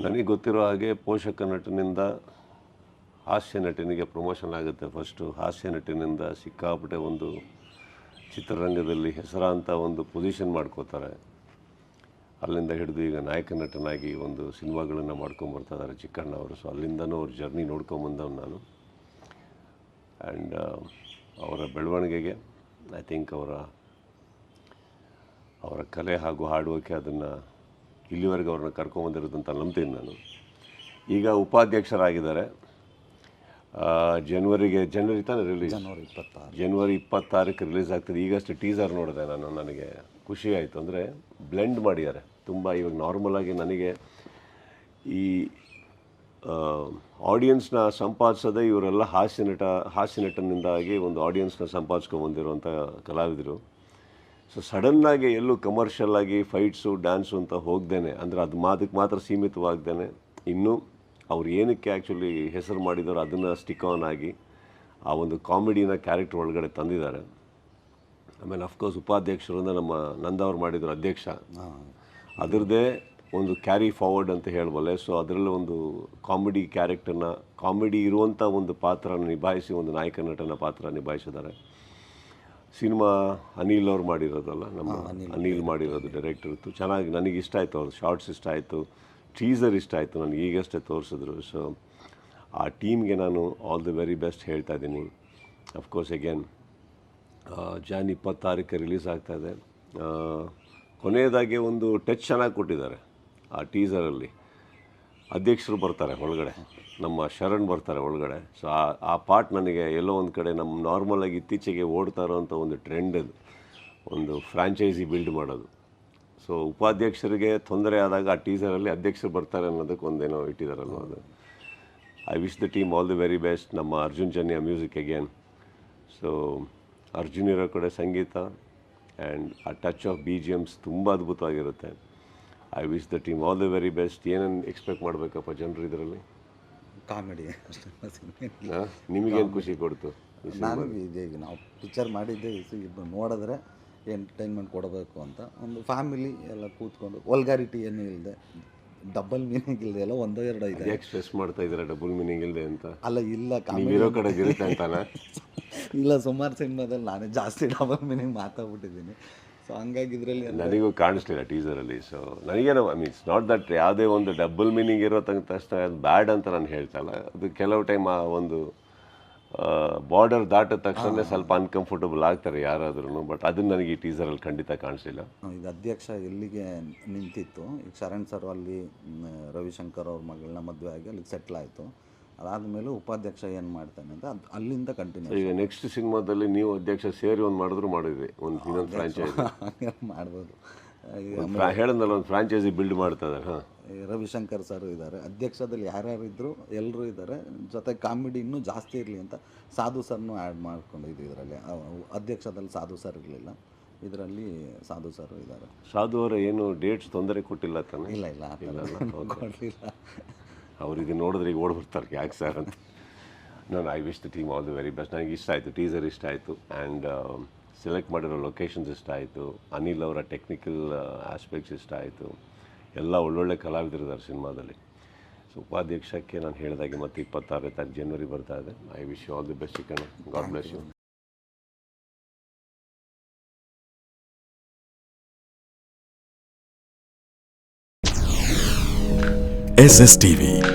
ನನಗೆ ಗೊತ್ತಿರೋ ಹಾಗೆ ಪೋಷಕ ನಟನಿಂದ ಹಾಸ್ಯ ನಟನಿಗೆ ಪ್ರಮೋಷನ್ ಆಗುತ್ತೆ. ಫಸ್ಟು ಹಾಸ್ಯ ನಟನಿಂದ ಸಿಕ್ಕಾಪಟ್ಟೆ ಒಂದು ಚಿತ್ರರಂಗದಲ್ಲಿ ಹೆಸರಾಂತ ಒಂದು ಪೊಸಿಷನ್ ಮಾಡ್ಕೋತಾರೆ. ಅಲ್ಲಿಂದ ಹಿಡಿದು ಈಗ ನಾಯಕ ನಟನಾಗಿ ಒಂದು ಸಿನಿಮಾಗಳನ್ನು ಮಾಡ್ಕೊಂಬರ್ತಾ ಇದ್ದಾರೆ ಚಿಕ್ಕಣ್ಣ ಅವರು. ಸೊ ಅಲ್ಲಿಂದನೂ ಅವ್ರ ಜರ್ನಿ ನೋಡ್ಕೊಂಬಂದವ್ ನಾನು. ಆ್ಯಂಡ್ ಅವರ ಬೆಳವಣಿಗೆಗೆ ಐ ಥಿಂಕ್ ಅವರ ಅವರ ಕಲೆ ಹಾಗೂ ಹಾಡುವಕ್ಕೆ ಅದನ್ನು ಇಲ್ಲಿವರೆಗೆ ಅವ್ರನ್ನ ಕರ್ಕೊಂಬಂದಿರೋದಂತ ನಂಬ್ತೀನಿ ನಾನು. ಈಗ ಉಪಾಧ್ಯಕ್ಷರಾಗಿದ್ದಾರೆ. ಜನ್ವರಿಗೆ ಜನವರಿಗೆ ಜನವರಿ ತಾನೇ ರಿಲೀಸ್ ಜನವರಿ ಇಪ್ಪತ್ತಾರು. ಜನವರಿ ಇಪ್ಪತ್ತಾರಕ್ಕೆ ರಿಲೀಸ್ ಆಗ್ತದೆ. ಈಗಷ್ಟು ಟೀಸರ್ ನೋಡಿದೆ ನಾನು ನನಗೆ ಖುಷಿ ಆಯಿತು. ಅಂದರೆ ಬ್ಲೆಂಡ್ ಮಾಡಿದ್ದಾರೆ. ತುಂಬ ಇವಾಗ ನಾರ್ಮಲಾಗಿ ನನಗೆ ಈ ಆಡಿಯನ್ಸ್ನ ಸಂಪಾದಿಸೋದೇ ಇವರೆಲ್ಲ ಹಾಸ್ಯ ನಟ ಹಾಸ್ಯ ನಟನಿಂದಾಗಿ ಒಂದು ಆಡಿಯನ್ಸ್ನ ಸಂಪಾದಿಸ್ಕೊಂಬಂದಿರುವಂಥ ಕಲಾವಿದರು. ಸೊ ಸಡನ್ನಾಗಿ ಎಲ್ಲೂ ಕಮರ್ಷಿಯಲ್ ಆಗಿ ಫೈಟ್ಸು ಡ್ಯಾನ್ಸು ಅಂತ ಹೋಗ್ದೇನೆ. ಅಂದರೆ ಅದು ಮಾದಕ್ಕೆ ಮಾತ್ರ ಸೀಮಿತವಾಗ್ದೇನೆ. ಇನ್ನೂ ಅವ್ರು ಏನಕ್ಕೆ ಆ್ಯಕ್ಚುಲಿ ಹೆಸರು ಮಾಡಿದವರು ಅದನ್ನು ಸ್ಟಿಕ್ ಆನ್ ಆಗಿ ಆ ಒಂದು ಕಾಮಿಡಿನ ಕ್ಯಾರೆಕ್ಟರ್ ಒಳಗಡೆ ತಂದಿದ್ದಾರೆ. ಆಮೇಲೆ ಅಫ್ಕೋರ್ಸ್ ಉಪಾಧ್ಯಕ್ಷರು ಅಂದರೆ ನಮ್ಮ ನಂದವ್ರು ಮಾಡಿದ್ರು ಅಧ್ಯಕ್ಷ. ಅದರದ್ದೇ ಒಂದು ಕ್ಯಾರಿ ಫಾರ್ವರ್ಡ್ ಅಂತ ಹೇಳ್ಬಲ್ಲೆ. ಸೊ ಅದರಲ್ಲಿ ಒಂದು ಕಾಮಿಡಿ ಕ್ಯಾರೆಕ್ಟರ್ನ ಕಾಮಿಡಿ ಇರುವಂಥ ಒಂದು ಪಾತ್ರನ ನಿಭಾಯಿಸಿ ಒಂದು ನಾಯಕ ನಟನ ಪಾತ್ರ ನಿಭಾಯಿಸಿದ್ದಾರೆ. ಸಿನಿಮಾ ಅನಿಲ್ ಅವ್ರು ಮಾಡಿರೋದಲ್ಲ ನಮ್ಮ ಅನಿಲ್. ಮಾಡಿರೋದು ಡೈರೆಕ್ಟರ್ ಚೆನ್ನಾಗಿ ನನಗೆ ಇಷ್ಟ ಆಯಿತು ಅವ್ರ ಶಾರ್ಟ್ಸ್ ಇಷ್ಟ ಆಯಿತು ಟೀಸರ್ ಇಷ್ಟ ಆಯಿತು ನನಗೆ ಈಗಷ್ಟೇ ತೋರಿಸಿದ್ರು. ಸೊ ಆ ಟೀಮ್ಗೆ ನಾನು ಆಲ್ ದಿ ವೆರಿ ಬೆಸ್ಟ್ ಹೇಳ್ತಾ ಇದ್ದೀನಿ. ಅಫ್ಕೋರ್ಸ್ ಅಗೇನ್ ಜಾನ್ ಇಪ್ಪತ್ತಾರಕ್ಕೆ ರಿಲೀಸ್ ಆಗ್ತಾಯಿದೆ ಕೊನೆಯದಾಗಿ ಒಂದು ಟಚ್ ಚೆನ್ನಾಗಿ ಕೊಟ್ಟಿದ್ದಾರೆ ಆ ಟೀಸರಲ್ಲಿ ಅಧ್ಯಕ್ಷರು ಬರ್ತಾರೆ ಒಳಗಡೆ, ನಮ್ಮ ಶರಣ್ ಬರ್ತಾರೆ ಒಳಗಡೆ. ಸೊ ಆ ಆ ಪಾರ್ಟ್ ನನಗೆ ಎಲ್ಲೋ ಒಂದು ಕಡೆ ನಮ್ಮ ನಾರ್ಮಲಾಗಿ ಇತ್ತೀಚೆಗೆ ಓಡ್ತಾ ಇರೋವಂಥ ಒಂದು ಟ್ರೆಂಡ್ ಅದು, ಒಂದು ಫ್ರಾಂಚೈಸಿ ಬಿಲ್ಡ್ ಮಾಡೋದು. ಸೊ ಉಪಾಧ್ಯಕ್ಷರಿಗೆ ತೊಂದರೆ ಆದಾಗ ಆ ಟೀಸರಲ್ಲಿ ಅಧ್ಯಕ್ಷರು ಬರ್ತಾರೆ ಅನ್ನೋದಕ್ಕೆ ಒಂದೇನೋ ಇಟ್ಟಿದ್ದಾರಲ್ವ ಅದು I wish the team all the very best ನಮ್ಮ Arjun Janya music again so Arjun ಇರೋ ಕಡೆ ಸಂಗೀತ ಆ್ಯಂಡ್ ಆ touch of B G Ms ತುಂಬ ಅದ್ಭುತವಾಗಿರುತ್ತೆ. I wish the team all the very best ಏನೇನು ಎಕ್ಸ್ಪೆಕ್ಟ್ ಮಾಡಬೇಕಪ್ಪ ಜನರು ಇದರಲ್ಲಿ? ಕಾಮಿಡಿ ನಿಮಗೇನು ಖುಷಿ ಕೊಡ್ತು ನಾನು ಇದೆ ಈಗ ನಾವು ಪಿಕ್ಚರ್ ಮಾಡಿದ್ದೆ ಇದು ನೋಡಿದ್ರೆ ಎಂಟರ್ಟೈನ್ಮೆಂಟ್ ಕೊಡಬೇಕು ಅಂತ. ಒಂದು ಫ್ಯಾಮಿಲಿ ಎಲ್ಲ ಕೂತ್ಕೊಂಡು ಒಲ್ಗಾರಿಟಿ ಏನೂ ಇಲ್ಲದೆ ಡಬಲ್ ಮೀನಿಂಗ್ ಇಲ್ಲದೆ ಎಲ್ಲ ಒಂದೋ ಎರಡೋ ಇದೆ. ಯಾಕೆ ಸ್ಟ್ರೆಸ್ ಮಾಡ್ತಾ ಇದ್ದಾರೆ? ಡಬಲ್ ಮೀನಿಂಗ್ ಇಲ್ಲದೆ ಅಂತ? ಅಲ್ಲ ಇಲ್ಲ ಇರೋ ಕಡೆ ಇರುತ್ತೆ ಅಂತಾನೆ? ಇಲ್ಲ ಸುಮಾರು ಸಿನಿಮಾದಲ್ಲಿ ನಾನೇ ಜಾಸ್ತಿ ಡಬಲ್ ಮೀನಿಂಗ್ ಮಾತಾಡ್ಬಿಟ್ಟಿದ್ದೀನಿ. ಸೊ ಹಂಗಾಗಿ ಇದರಲ್ಲಿ ನನಗೂ ಕಾಣಿಸ್ಲಿಲ್ಲ ಟೀಸರಲ್ಲಿ ಸೊ ನನಗೇನೋ ಐ ಮೀನ್ಸ್ ನಾಟ್ ದಟ್ ಯಾವುದೇ ಒಂದು ಡಬಲ್ ಮೀನಿಂಗ್ ಇರೋ ತನಕ ತಕ್ಷಣ ಅದು ಬ್ಯಾಡ್ ಅಂತ ನಾನು ಹೇಳ್ತಲ್ಲ ಅದು ಕೆಲವು ಟೈಮ್ ಆ ಒಂದು ಬಾರ್ಡರ್ ದಾಟಿದ ತಕ್ಷಣ ಸ್ವಲ್ಪ ಅನ್ಕಂಫರ್ಟಬಲ್ ಆಗ್ತಾರೆ ಯಾರಾದ್ರೂ ಬಟ್ ಅದನ್ನ ನನಗೆ ಈ ಟೀಸರಲ್ಲಿ ಖಂಡಿತ ಕಾಣಿಸ್ಲಿಲ್ಲ. ಈಗ ಅಧ್ಯಕ್ಷ ಎಲ್ಲಿಗೆ ನಿಂತಿತ್ತು? ಈಗ ಶರಣ್ ಸರ್ ಅಲ್ಲಿ ರವಿಶಂಕರ್ ಅವ್ರ ಮಗಳನ್ನ ಮದುವೆ ಆಗಿ ಅಲ್ಲಿಗೆ ಸೆಟ್ಲ್ ಆಯಿತು. ಅದಾದಮೇಲೆ ಉಪಾಧ್ಯಕ್ಷ ಏನು ಮಾಡ್ತಾನೆ ಅಂತ ಅದು ಅಲ್ಲಿಂದ ಕಂಟಿನ್ಯೂ ಈಗ ನೆಕ್ಸ್ಟ್ ಸಿನಿಮಾದಲ್ಲಿ ನೀವು ಅಧ್ಯಕ್ಷ ಸೇರಿ ಒಂದು ಮಾಡಿದ್ರು ಮಾಡಿದ್ರಿ ಒಂದು ಇನ್ನೊಂದು ಫ್ರಾಂಚೈಸಿ ಮಾಡ್ಬೋದು. ಈಗ ಹೇಳದ್ನಲ್ಲ ಒಂದು ಫ್ರಾಂಚೈಸಿ ಬಿಲ್ಡ್ ಮಾಡ್ತಾ ಇದ್ದಾರೆ ಹಾಂ ರವಿಶಂಕರ್ ಸರ್ ಇದ್ದಾರೆ ಅಧ್ಯಕ್ಷದಲ್ಲಿ ಯಾರ್ಯಾರು ಇದ್ದರು ಎಲ್ಲರೂ ಇದ್ದಾರೆ ಜೊತೆ ಕಾಮಿಡಿ ಇನ್ನೂ ಜಾಸ್ತಿ ಇರಲಿ ಅಂತ ಸಾಧು ಸರ್ನು ಆ್ಯಡ್ ಮಾಡ್ಕೊಂಡಿದ್ದು ಇದರಲ್ಲಿ. ಅಧ್ಯಕ್ಷದಲ್ಲಿ ಸಾಧು ಸರ್ ಇರಲಿಲ್ಲ. ಇದರಲ್ಲಿ ಸಾಧು ಸರ್ ಇದ್ದಾರೆ ಸಾಧು ಅವರು ಏನು ಡೇಟ್ಸ್ ತೊಂದರೆ ಕೊಟ್ಟಿಲ್ಲ ತಾನೆ? ಇಲ್ಲ ಇಲ್ಲ ಕೊಡಲಿಲ್ಲ. ಅವ್ರಿಗೆ ನೋಡಿದ್ರೆ ಈಗ ಓಡ್ ಯಾಕೆ ಸರ್ ಅಂತ. ನಾನು I wish the team all the very best ನನಗೆ ಇಷ್ಟ ಆಯಿತು ಟೀಸರ್ ಇಷ್ಟ ಆಯಿತು. ಆ್ಯಂಡ್ ಸೆಲೆಕ್ಟ್ ಮಾಡಿರೋ ಲೊಕೇಶನ್ಸ್ ಇಷ್ಟ ಆಯಿತು. ಅನಿಲ್ ಅವರ ಟೆಕ್ನಿಕಲ್ ಆಸ್ಪೆಕ್ಟ್ಸ್ ಇಷ್ಟ ಆಯಿತು. ಎಲ್ಲ ಒಳ್ಳೊಳ್ಳೆ ಕಲಾವಿದರಿದ್ದಾರೆ ಸಿನಿಮಾದಲ್ಲಿ. ಸೊ ಉಪಾಧ್ಯಕ್ಷಕ್ಕೆ ನಾನು ಹೇಳಿದಾಗೆ ಮತ್ತೆ ಇಪ್ಪತ್ತಾರನೇ ತಾರೀಕು ಜನವರಿ ಬರ್ತಾ ಇದೆ. I wish you all the best chicken God bless you S S TV